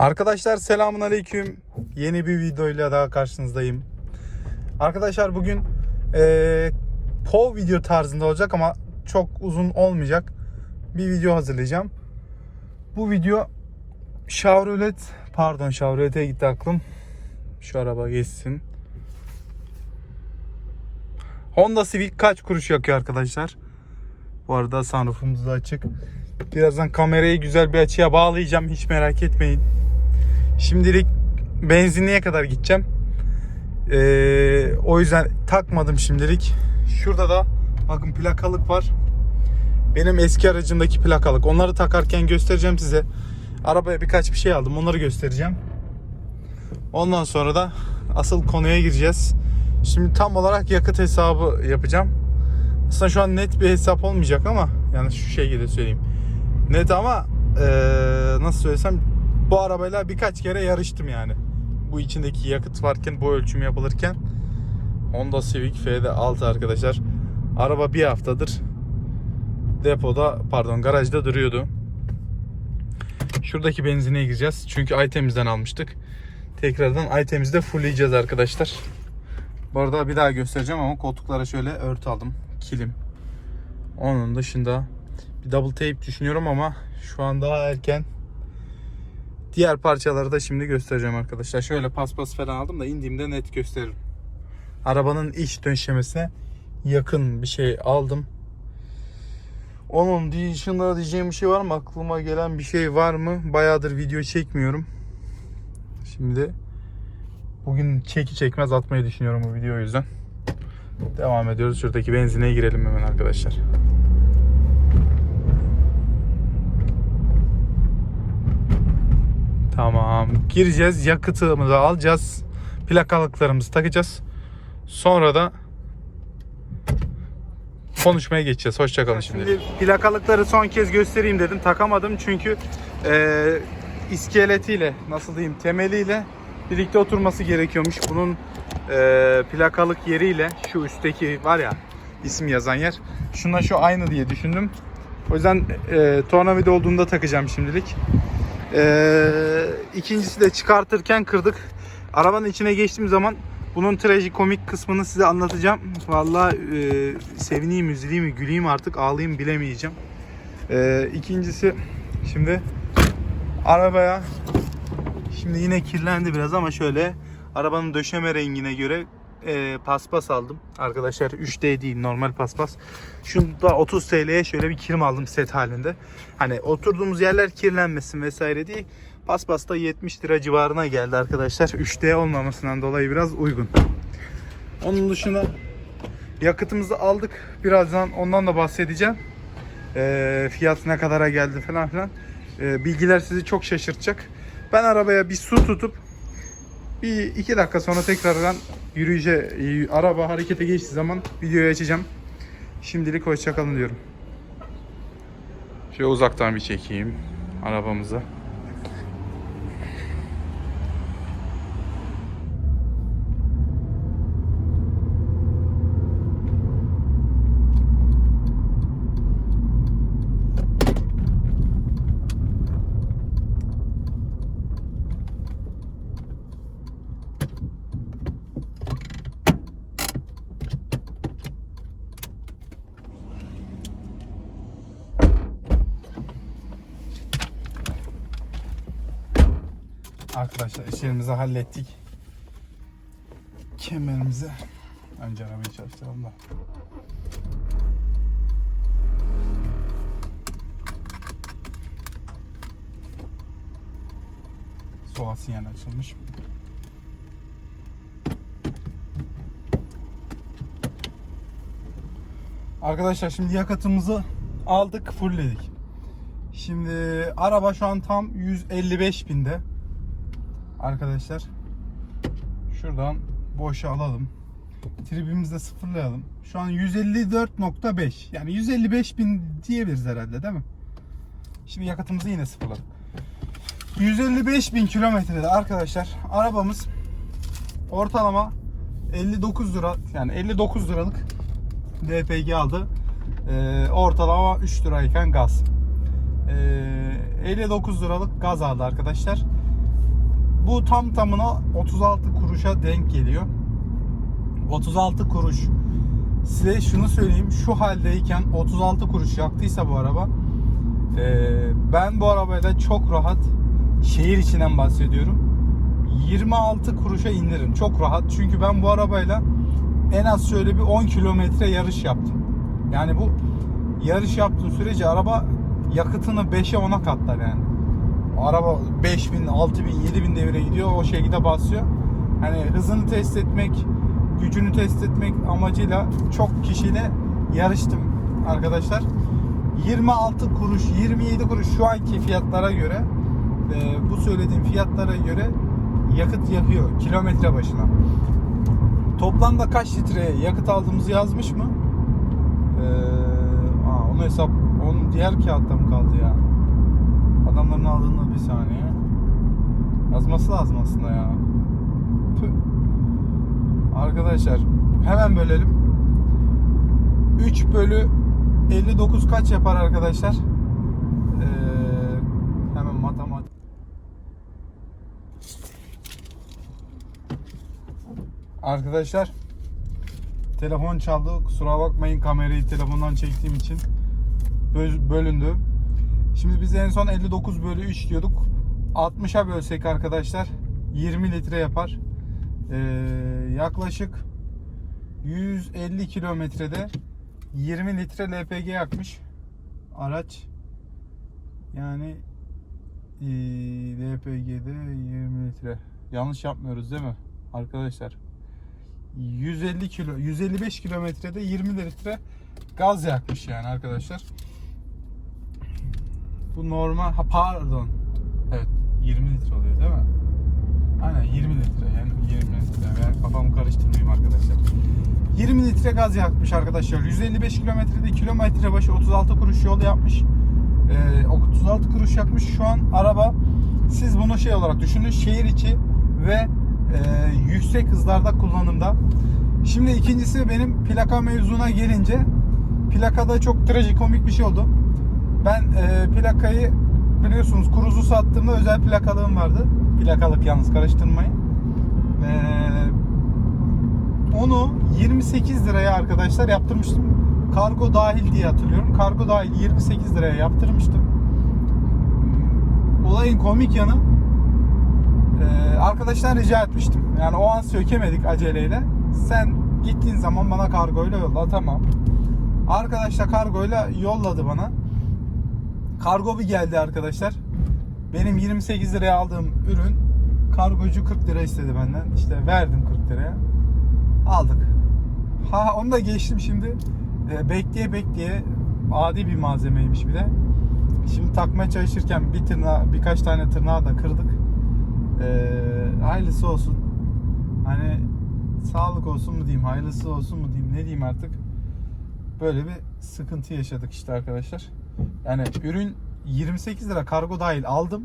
Arkadaşlar selamun aleyküm. Yeni bir videoyla daha karşınızdayım. Arkadaşlar bugün eee POV video tarzında olacak ama çok uzun olmayacak. Bir video hazırlayacağım. Bu video Chevrolet pardon Chevrolet'e gitti aklım. Şu araba geçsin. Honda Civic kaç kuruş yakıyor arkadaşlar? Bu arada sunroofumuz da açık. Birazdan kamerayı güzel bir açıya bağlayacağım. Hiç merak etmeyin. Şimdilik benzinliğe kadar gideceğim. Ee, o yüzden takmadım şimdilik. Şurada da bakın plakalık var. Benim eski aracımdaki plakalık. Onları takarken göstereceğim size. Arabaya birkaç bir şey aldım. Onları göstereceğim. Ondan sonra da asıl konuya gireceğiz. Şimdi tam olarak yakıt hesabı yapacağım. Aslında şu an net bir hesap olmayacak ama yani şu şekilde söyleyeyim. Net ama eee, nasıl söylesem bu arabayla birkaç kere yarıştım yani. Bu içindeki yakıt varken bu ölçüm yapılırken Honda Civic FD6 arkadaşlar. Araba bir haftadır depoda pardon garajda duruyordu. Şuradaki benzine gireceğiz. Çünkü Aytemiz'den almıştık. Tekrardan Aytemiz'de fullleyeceğiz arkadaşlar. Bu arada bir daha göstereceğim ama koltuklara şöyle örtü aldım. Kilim. Onun dışında bir double tape düşünüyorum ama şu an daha erken. Diğer parçaları da şimdi göstereceğim arkadaşlar. Şöyle paspas falan aldım da indiğimde net gösteririm. Arabanın iç döşemesine yakın bir şey aldım. Onun dışında diyeceğim bir şey var mı? Aklıma gelen bir şey var mı? Bayağıdır video çekmiyorum. Şimdi bugün çeki çekmez atmayı düşünüyorum bu video o yüzden. Devam ediyoruz. Şuradaki benzine girelim hemen arkadaşlar. Tamam. Gireceğiz. Yakıtımızı alacağız. Plakalıklarımızı takacağız. Sonra da konuşmaya geçeceğiz. Hoşçakalın şimdi. Şimdi plakalıkları son kez göstereyim dedim. Takamadım çünkü e, iskeletiyle nasıl diyeyim temeliyle birlikte oturması gerekiyormuş. Bunun e, plakalık yeriyle şu üstteki var ya isim yazan yer. Şuna şu aynı diye düşündüm. O yüzden e, tornavida olduğunda takacağım şimdilik. Ee, ikincisi de çıkartırken kırdık. Arabanın içine geçtiğim zaman bunun trajikomik kısmını size anlatacağım. Vallahi e, sevineyim, üzüleyim güleyim artık, ağlayayım bilemeyeceğim. Ee, ikincisi şimdi arabaya şimdi yine kirlendi biraz ama şöyle arabanın döşeme rengine göre e, paspas aldım. Arkadaşlar 3D değil normal paspas. Şunda 30 TL'ye şöyle bir kilim aldım set halinde. Hani oturduğumuz yerler kirlenmesin vesaire diye. Paspas da 70 lira civarına geldi arkadaşlar. 3D olmamasından dolayı biraz uygun. Onun dışında yakıtımızı aldık. Birazdan ondan da bahsedeceğim. E, fiyat ne kadara geldi falan filan. E, bilgiler sizi çok şaşırtacak. Ben arabaya bir su tutup bir iki dakika sonra tekrardan yürüyüşe, e, araba harekete geçtiği zaman videoyu açacağım. Şimdilik hoşçakalın diyorum. Şöyle uzaktan bir çekeyim arabamızı. Arkadaşlar işlerimizi hallettik. Kemerimizi önce arabayı çalıştıralım da. Soğan sinyal açılmış. Arkadaşlar şimdi yakıtımızı aldık, fullledik. Şimdi araba şu an tam 155 binde. Arkadaşlar şuradan boşa alalım. Tribimizi de sıfırlayalım. Şu an 154.5 yani 155 bin diyebiliriz herhalde değil mi? Şimdi yakıtımızı yine sıfırladık. 155 bin kilometrede arkadaşlar arabamız ortalama 59 lira yani 59 liralık DPG aldı. Ee, ortalama 3 lirayken gaz. Ee, 59 liralık gaz aldı arkadaşlar. Bu tam tamına 36 kuruşa denk geliyor. 36 kuruş. Size şunu söyleyeyim. Şu haldeyken 36 kuruş yaktıysa bu araba ee, ben bu arabayla çok rahat şehir içinden bahsediyorum. 26 kuruşa indiririm. Çok rahat. Çünkü ben bu arabayla en az şöyle bir 10 kilometre yarış yaptım. Yani bu yarış yaptığım sürece araba yakıtını 5'e 10'a katlar yani. Araba 5000, 6000, 7000 devire gidiyor. O şekilde basıyor. Hani hızını test etmek, gücünü test etmek amacıyla çok kişiyle yarıştım arkadaşlar. 26 kuruş, 27 kuruş şu anki fiyatlara göre e, bu söylediğim fiyatlara göre yakıt yakıyor kilometre başına. Toplamda kaç litre yakıt aldığımızı yazmış mı? Ee, aa, onu hesap, onun diğer kağıtta mı kaldı ya? Adamların aldığında bir saniye. Yazması lazım aslında ya. Tüh. Arkadaşlar hemen bölelim. 3 bölü 59 kaç yapar arkadaşlar? Ee, hemen matematik. Arkadaşlar telefon çaldı. Kusura bakmayın kamerayı telefondan çektiğim için böl- bölündü. Şimdi biz en son 59 bölü 3 diyorduk. 60'a bölsek arkadaşlar 20 litre yapar. Ee, yaklaşık 150 kilometrede 20 litre LPG yakmış araç. Yani ee, LPG'de 20 litre. Yanlış yapmıyoruz değil mi arkadaşlar? 150 kilo 155 kilometrede 20 litre gaz yakmış yani arkadaşlar. Bu normal ha pardon. Evet 20 litre oluyor değil mi? Aynen 20 litre yani 20 litre. Ben kafamı karıştırmayayım arkadaşlar. 20 litre gaz yakmış arkadaşlar. 155 kilometrede kilometre başı 36 kuruş yol yapmış. Ee, 36 kuruş yakmış şu an araba. Siz bunu şey olarak düşünün şehir içi ve e, yüksek hızlarda kullanımda. Şimdi ikincisi benim plaka mevzuna gelince plakada çok trajikomik bir şey oldu. Ben e, plakayı biliyorsunuz kuruzu sattığımda özel plakalığım vardı. Plakalık yalnız karıştırmayın. E, onu 28 liraya arkadaşlar yaptırmıştım. Kargo dahil diye hatırlıyorum. Kargo dahil 28 liraya yaptırmıştım. Olayın komik yanı e, arkadaştan rica etmiştim. Yani o an sökemedik aceleyle. Sen gittiğin zaman bana kargoyla yolla tamam. Arkadaş da kargoyla yolladı bana. Kargo bir geldi arkadaşlar. Benim 28 liraya aldığım ürün kargocu 40 lira istedi benden. İşte verdim 40 liraya. Aldık. Ha onu da geçtim şimdi. E, bekleye bekleye adi bir malzemeymiş bir de. Şimdi takmaya çalışırken bir tırnağı, birkaç tane tırnağı da kırdık. E, hayırlısı olsun. Hani sağlık olsun mu diyeyim, hayırlısı olsun mu diyeyim, ne diyeyim artık. Böyle bir sıkıntı yaşadık işte arkadaşlar. Yani ürün 28 lira kargo dahil aldım.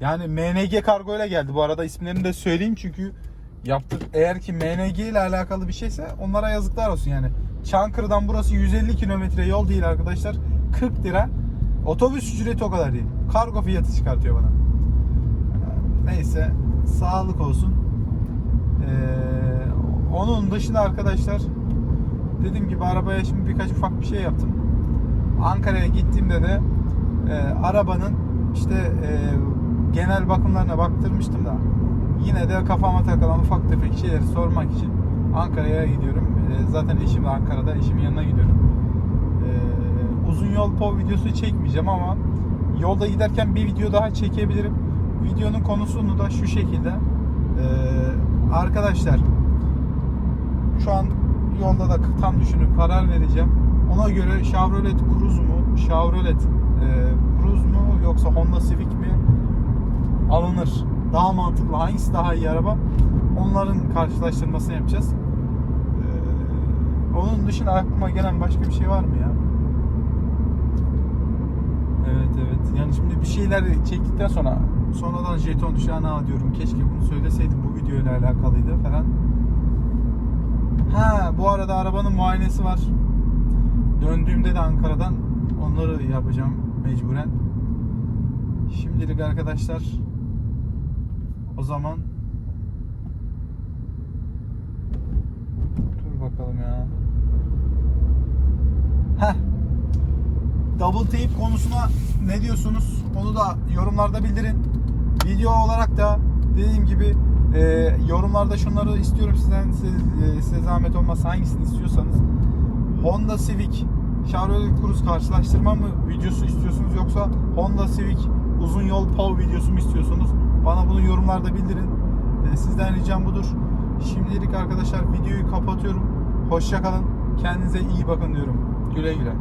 Yani MNG kargo ile geldi. Bu arada isimlerini de söyleyeyim çünkü yaptık. Eğer ki MNG ile alakalı bir şeyse onlara yazıklar olsun yani. Çankırı'dan burası 150 kilometre yol değil arkadaşlar. 40 lira. Otobüs ücreti o kadar değil. Kargo fiyatı çıkartıyor bana. Neyse sağlık olsun. Ee, onun dışında arkadaşlar dediğim gibi arabaya şimdi birkaç ufak bir şey yaptım. Ankara'ya gittiğimde de e, arabanın işte e, genel bakımlarına baktırmıştım da yine de kafama takılan ufak tefek şeyleri sormak için Ankara'ya gidiyorum. E, zaten eşim de Ankara'da. Eşimin yanına gidiyorum. E, uzun yol POV videosu çekmeyeceğim ama yolda giderken bir video daha çekebilirim. Videonun konusunu da şu şekilde. E, arkadaşlar şu an yolda da tam düşünüp karar vereceğim. Ona göre Chevrolet Cruze mu, Chevrolet e, Cruze mu yoksa Honda Civic mi alınır? Daha mantıklı, hangisi daha iyi araba? Onların karşılaştırmasını yapacağız. Ee, onun dışında aklıma gelen başka bir şey var mı ya? Evet evet. Yani şimdi bir şeyler çektikten sonra sonradan jeton düşen ha diyorum keşke bunu söyleseydim bu videoyla alakalıydı falan. Ha bu arada arabanın muayenesi var. Döndüğümde de Ankara'dan onları yapacağım mecburen. Şimdilik arkadaşlar o zaman Dur bakalım ya. Heh. Double tape konusuna ne diyorsunuz? Onu da yorumlarda bildirin. Video olarak da dediğim gibi e, yorumlarda şunları istiyorum sizden size, size zahmet olmazsa hangisini istiyorsanız Honda Civic Chevrolet Cruze karşılaştırma mı videosu istiyorsunuz yoksa Honda Civic uzun yol PAV videosu mu istiyorsunuz? Bana bunu yorumlarda bildirin. E, sizden ricam budur. Şimdilik arkadaşlar videoyu kapatıyorum. Hoşça kalın. Kendinize iyi bakın diyorum. Güle güle.